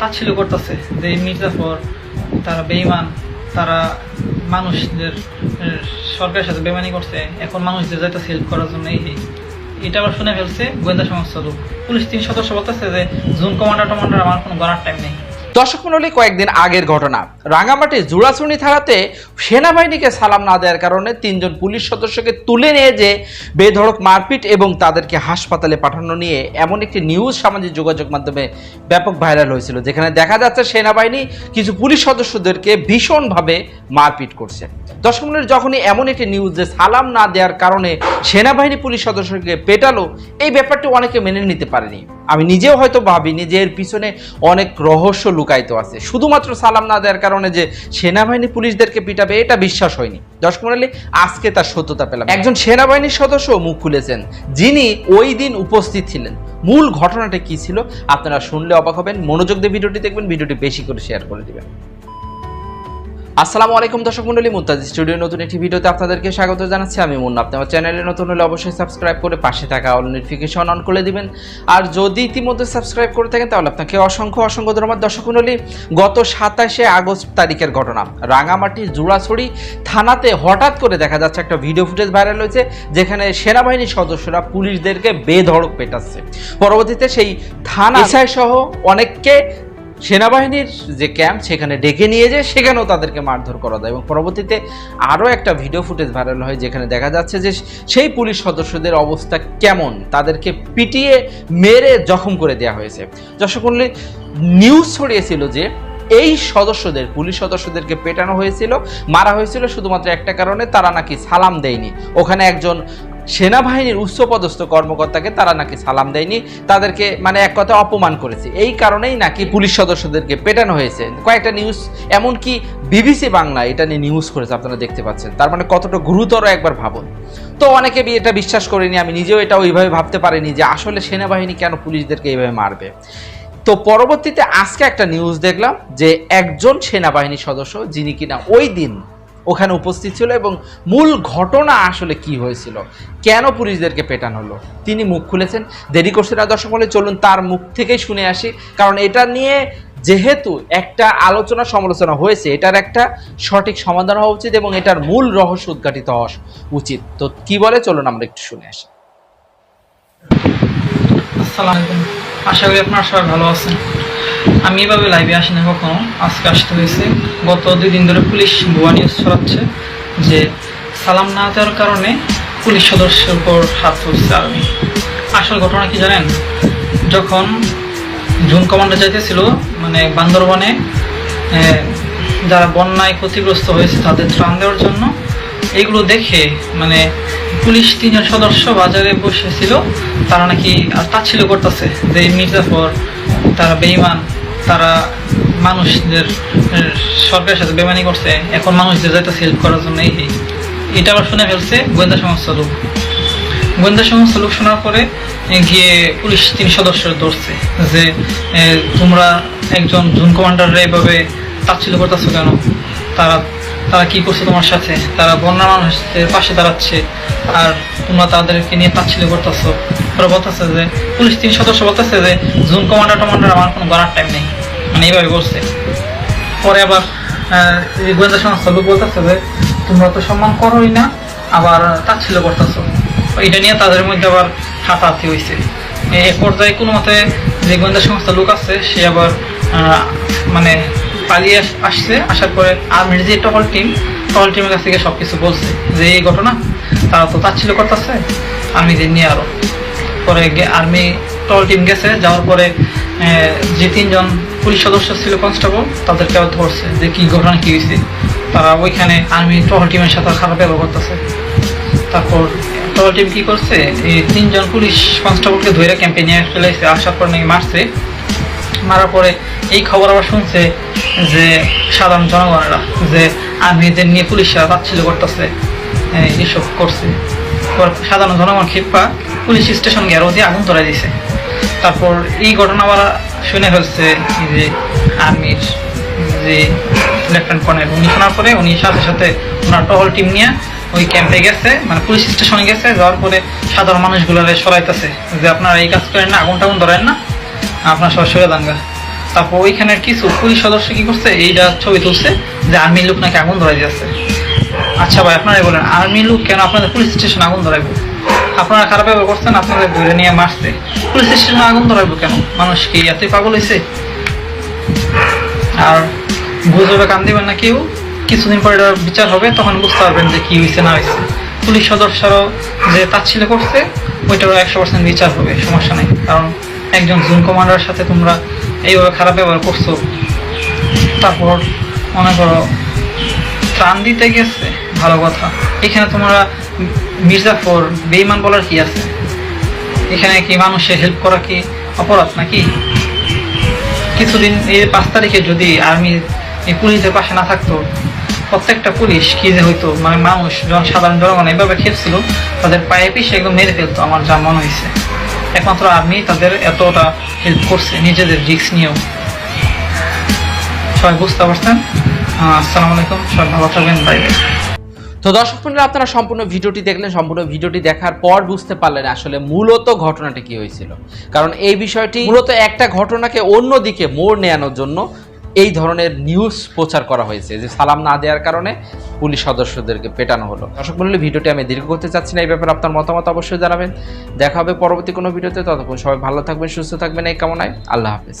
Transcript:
তাচ্ছিল করতেছে যে মির্জাফর, তারা বেইমান তারা মানুষদের সরকারের সাথে বেমানি করছে, এখন মানুষদের যাইতে হেল্প করার জন্য, এই। এটা আবার শুনে ফেলছে গোয়েন্দা সংস্থা লোক পুলিশ তিন সদস্য বলতেছে যে, জুন কমান্ডার টমান্ডার আমার কোনো গড়ার টাইম নেই দর্শক মন্ডলী কয়েকদিন আগের ঘটনা। রাঙামাটি জুড়াচুনি থানাতে সেনাবাহিনীকে সালাম না দেওয়ার কারণে তিনজন পুলিশ সদস্যকে তুলে নিয়ে যে বেধড়ক মারপিট এবং তাদেরকে হাসপাতালে পাঠানো নিয়ে এমন একটি নিউজ সামাজিক যোগাযোগ মাধ্যমে ব্যাপক ভাইরাল হয়েছিল, যেখানে দেখা যাচ্ছে সেনাবাহিনী কিছু পুলিশ সদস্যদেরকে ভীষণভাবে মারপিট করছে। দর্শক মন্ডলী যখনই এমন একটি নিউজ যে সালাম না দেওয়ার কারণে সেনাবাহিনী পুলিশ সদস্যকে পেটালো, এই ব্যাপারটি অনেকে মেনে নিতে পারেনি। আমি নিজেও হয়তো ভাবিনি যে এর পিছনে অনেক রহস্য লুকায়িত আছে। শুধুমাত্র সালাম না দেওয়ার কারণে যে সেনাবাহিনী পুলিশদেরকে পিটাবে, এটা বিশ্বাস হয়নি। দর্শক মন্ডলী, আজকে তার সত্যতা পেলাম। একজন সেনাবাহিনীর সদস্য মুখ খুলেছেন, যিনি ওই দিন উপস্থিত ছিলেন। মূল ঘটনাটা কি ছিল, আপনারা শুনলে অবাক হবেন। মনোযোগ দিয়ে ভিডিওটি দেখবেন, ভিডিওটি বেশি করে শেয়ার করে দিবেন। আসসালামু আলাইকুম দর্শক মন্ডলী মুন্তাজ স্টুডিও নতুন একটি ভিডিওতে আপনাদেরকে স্বাগত জানাচ্ছি। আমি মুন্না। আপনি আমার চ্যানেলে নতুন হলে অবশ্যই সাবস্ক্রাইব করে পাশে থাকা অল নোটিফিকেশন অন করে দিবেন। আর যদি ইতিমধ্যে সাবস্ক্রাইব করে থাকেন তাহলে আপনাকে অসংখ্য অসংখ্য ধন্যবাদ দর্শক মন্ডলী। গত সাতাশে আগস্ট তারিখের ঘটনা রাঙামাটি জুড়াছড়ি থানাতে হঠাৎ করে দেখা যাচ্ছে একটা ভিডিও ফুটেজ ভাইরাল হয়েছে যেখানে সেনাবাহিনীর সদস্যরা পুলিশদেরকে বেধড়ক পেটাচ্ছে। পরবর্তীতে সেই থানা সহ অনেককে সেনাবাহিনীর যে ক্যাম্প সেখানে ডেকে নিয়ে যায়, সেখানেও তাদেরকে মারধর করা হয় এবং পরবর্তীতে আরও একটা ভিডিও ফুটেজ ভাইরাল হয়, যেখানে দেখা যাচ্ছে যে সেই পুলিশ সদস্যদের অবস্থা কেমন, তাদেরকে পিটিয়ে মেরে জখম করে দেওয়া হয়েছে। দর্শক নিউজ ছড়িয়েছিল যে এই সদস্যদের, পুলিশ সদস্যদেরকে পেটানো হয়েছিল, মারা হয়েছিল, শুধুমাত্র একটা কারণে তারা নাকি সালাম দেয়নি। ওখানে একজন সেনাবাহিনীর উচ্চপদস্থ কর্মকর্তাকে তারা নাকি সালাম দেয়নি, তাদেরকে মানে এক কথা অপমান করেছে। এই কারণেই নাকি পুলিশ সদস্যদেরকে পেটানো হয়েছে। কয়েকটা নিউজ এমনকি বিবিসি বাংলা এটা নিয়ে নিউজ করেছে, আপনারা দেখতে পাচ্ছেন। তার মানে কতটা গুরুতর একবার ভাবুন। তো অনেকে এটা বিশ্বাস করেনি, আমি নিজেও এটা ওইভাবে ভাবতে পারিনি যে আসলে সেনাবাহিনী কেন পুলিশদেরকে এইভাবে মারবে। তো পরবর্তীতে আজকে একটা নিউজ দেখলাম যে একজন সেনাবাহিনী সদস্য যিনি কিনা ওই দিন ওখানে উপস্থিত ছিল এবং মূল ঘটনা আসলে কি হয়েছিল? কেন পুলিশদেরকে পেটানো হলো? তিনি মুখ খুলেছেন, দেরি করছে না দর্শক বলে চলুন তার মুখ থেকেই শুনে আসি। কারণ এটা নিয়ে যেহেতু একটা আলোচনা সমালোচনা হয়েছে, এটার একটা সঠিক সমাধান হওয়া উচিত এবং এটার মূল রহস্য উদ্ঘাটিত হওয়া উচিত। তো কি বলে? চলুন আমরা একটু শুনে আসি। আসসালামু আলাইকুম। আশা করি আপনারা সবাই ভালো আছেন। আমি এভাবে লাইভে আসি না কখনো। আজকে আসতে হয়েছে। গত দুই দিন ধরে পুলিশ ভুয়া নিউজ ছড়াচ্ছে যে সালাম না দেওয়ার কারণে পুলিশ সদস্যের উপর হাত তুলছে আর্মি আসল ঘটনা কি জানেন? যখন জুন কমান্ডার যাইতেছিল মানে বান্দরবনে যারা বন্যায় ক্ষতিগ্রস্ত হয়েছে তাদের ত্রাণ দেওয়ার জন্য, এইগুলো দেখে মানে পুলিশ তিনজন সদস্য বাজারে বসেছিল, তারা নাকি আর তাচ্ছিল করতেছে যে মির্জাফর তারা বেইমান তারা মানুষদের সরকারের সাথে বেমানি করছে, এখন মানুষদের যেটা হেল্প করার জন্য। এটা আবার শুনে ফেলছে গোয়েন্দা সংস্থা লোক গোয়েন্দা সংস্থা লোক শোনার পরে গিয়ে পুলিশ তিন সদস্য ধরছে যে তোমরা একজন জুন কমান্ডাররা এভাবে তাচ্ছিল করতেছো কেন তারা তারা কি করছে তোমার সাথে? তারা বন্যা মানুষদের পাশে দাঁড়াচ্ছে। আর তোমরা তাদেরকে নিয়ে তাচ্ছিল করতেছো। ওরা বলতেছে যে, পুলিশ তিন সদস্য বলতেছে যে জুন কমান্ডার টমান্ডার আমার কোনো গড়ার টাইম নেই। মানে এইভাবে বলছে। পরে আবার গোয়েন্দা সংস্থা লোক বলতেছে যে, তোমরা তো সম্মান করোই না, আবার তাচ্ছিল করতেছো। এটা নিয়ে তাদের মধ্যে আবার হাতাহাতি হয়েছে এই পর্যায়ে কোনো মতে যে গোয়েন্দা সংস্থা লোক আছে, সে আবার মানে পালিয়ে আসছে, আসার পরে আর্মির যে টহল টিম টহল টিমের কাছ থেকে সব কিছু বলছে যে এই ঘটনা, তারা তো তাচ্ছিল করতেছে আর্মিদের নিয়ে আরও। পরে আর্মি টল টিম গেছে, যাওয়ার পরে যে তিনজন পুলিশ সদস্য ছিল কনস্টেবল তাদেরকে আবার ধরছে যে কি ঘটনা, কি হয়েছে তারা ওইখানে আর্মি টহল টিমের সাথে খারাপ ব্যবহার করতেছে। তারপর টহল টিম কি করছে, এই তিনজন পুলিশ কনস্টেবলকে ধরে ক্যাম্পে নিয়ে ফেলেছে আসার পর নাকি মারছে। মারার পরে এই খবর আবার শুনছে যে সাধারণ জনগণেরা, যে আর্মিদের নিয়ে পুলিশরা তাচ্ছিল করতেছে এসব করছে। সাধারণ জনগণ ক্ষিপ্পা, পুলিশ স্টেশন গেরো দিয়ে আগুন ধরাই দিছে। তারপর এই ঘটনা আবার শুনে ফেলছে যে আর্মির যে লেফটেন্যান্ট কর্নেল, উনি শোনার পরে উনি সাথে সাথে ওনার টহল টিম নিয়ে ওই ক্যাম্পে গেছে মানে পুলিশ স্টেশনে গেছে, যাওয়ার পরে সাধারণ মানুষগুলো সরাইতেছে যে আপনারা এই কাজ করেন না আগুন টাগুন ধরেন না। আপনার সব দাঙ্গা। তারপর ওইখানের কিছু পুলিশ সদস্য কি করছে? এইটা ছবি তুলছে যে আর্মি লোক নাকি আগুন ধরাই দিয়েছে। আচ্ছা ভাই, আপনারাই বলেন আর্মি লোক কেন আপনাদের পুলিশ স্টেশন আগুন ধরাইবো? আপনারা খারাপ ব্যবহার করছেন, আপনাদের ধরে নিয়ে মারছে। পুলিশ স্টেশনে আগুন ধরাইবো কেন? মানুষ কি এতই পাগল হয়েছে আর গুজবে কান দিবেন না কেউ? কিছুদিন পরে বিচার হবে, তখন বুঝতে পারবেন যে কি হয়েছে না হয়েছে পুলিশ সদস্যরাও যে তাচ্ছিল করছে, ওইটারও একশো পার্সেন্ট বিচার হবে, সমস্যা নেই। কারণ একজন জুন কমান্ডারের সাথে তোমরা এইভাবে খারাপ ব্যবহার করছ। তারপর মনে করো, ত্রাণ দিতে গেছে, ভালো কথা। এখানে তোমরা মির্জাফর বেইমান বলার কি আছে? এখানে কি মানুষের হেল্প করা কি অপরাধ নাকি? কিছুদিন এই পাঁচ তারিখে যদি আর্মি এই পুলিশের পাশে না থাকতো, প্রত্যেকটা পুলিশ কি যে হইতো? মানে মানুষ জন সাধারণ জনগণ এইভাবে খেপছিল, তাদের পায়ে পিছিয়ে একদম মেরে ফেলতো, আমার যা মনে হয়েছে একমাত্র আর্মি তাদের এতটা হেল্প করছে, নিজেদের রিক্স নিয়েও। সবাই বুঝতে পারছেন? আসসালামু আলাইকুম, সবাই ভালো থাকবেন বাই তো দর্শক বন্ধুরা আপনারা সম্পূর্ণ ভিডিওটি দেখলেন, সম্পূর্ণ ভিডিওটি দেখার পর বুঝতে পারলেন আসলে মূলত ঘটনাটি কি হয়েছিল। কারণ এই বিষয়টি মূলত একটা ঘটনাকে অন্যদিকে মোড় নেয়ানোর জন্য এই ধরনের নিউজ প্রচার করা হয়েছে যে সালাম না দেওয়ার কারণে পুলিশ সদস্যদেরকে পেটানো হলো। দর্শক মন্ডলী, ভিডিওটি আমি দীর্ঘ করতে চাচ্ছি না, এই ব্যাপারে আপনার মতামত অবশ্যই জানাবেন। দেখা হবে পরবর্তী কোনো ভিডিওতে, ততক্ষণ সবাই ভালো থাকবেন, সুস্থ থাকবেন, এই কামনায় আল্লাহ হাফেজ।